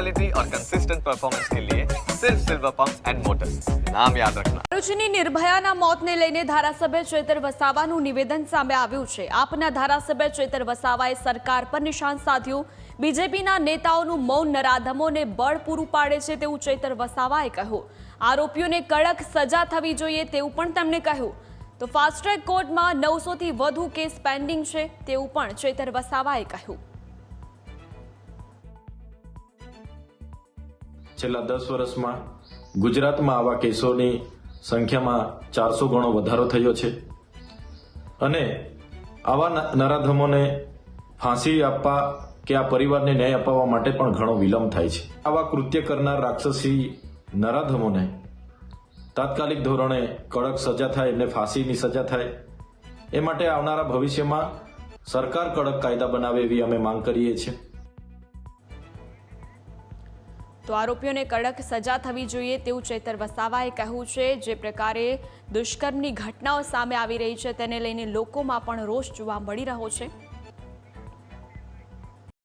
Quality और consistent performance के लिए सिर्फ सिल्वर पंप एंड मोटर्स नाम याद रखना ભરૂચની નિર્ભયાના મોતને લઈને ધારાસભ્ય ચેતર વસાવાનું નિવેદન સામે આવ્યું છે આપના ધારાસભ્ય ચેતર વસાવાએ સરકાર પર નિશાન સાધ્યું બીજેપીના નેતાઓનું મૌન નરાધમોને બળ પૂરું પાડે છે તેવું ચેતર વસાવાએ કહ્યું આરોપીઓને કડક સજા થવી જોઈએ તેવું પણ તેમણે કહ્યું તો ફાસ્ટ ટ્રેક કોર્ટમાં નવસોથી વધુ કેસ પેન્ડિંગ છે તેવું પણ ચેતર વસાવાએ કહ્યું છેલ્લા દસ વર્ષમાં ગુજરાતમાં આવા કેસોની સંખ્યામાં ચારસો ગણો વધારો થયો છે. અને આવા નરાધમોને ફાંસી આપવા કે આ પરિવારને ન્યાય અપાવવા માટે પણ ઘણો વિલંબ થાય છે. આવા કૃત્ય કરનાર રાક્ષસી નરાધમોને તાત્કાલિક ધોરણે કડક સજા થાય એમને ફાંસીની સજા થાય, એ માટે આવનારા ભવિષ્યમાં સરકાર કડક કાયદા બનાવે એવી અમે માંગ કરીએ છીએ. તો આરોપીઓને કડક સજા થવી જોઈએ તેવું ચેતર વસાવાએ કહ્યું છે. જે પ્રકારે દુષ્કર્મની ઘટનાઓ સામે આવી રહી છે તેને લઈને લોકોમાં પણ રોષ જોવા મળી રહ્યો છે.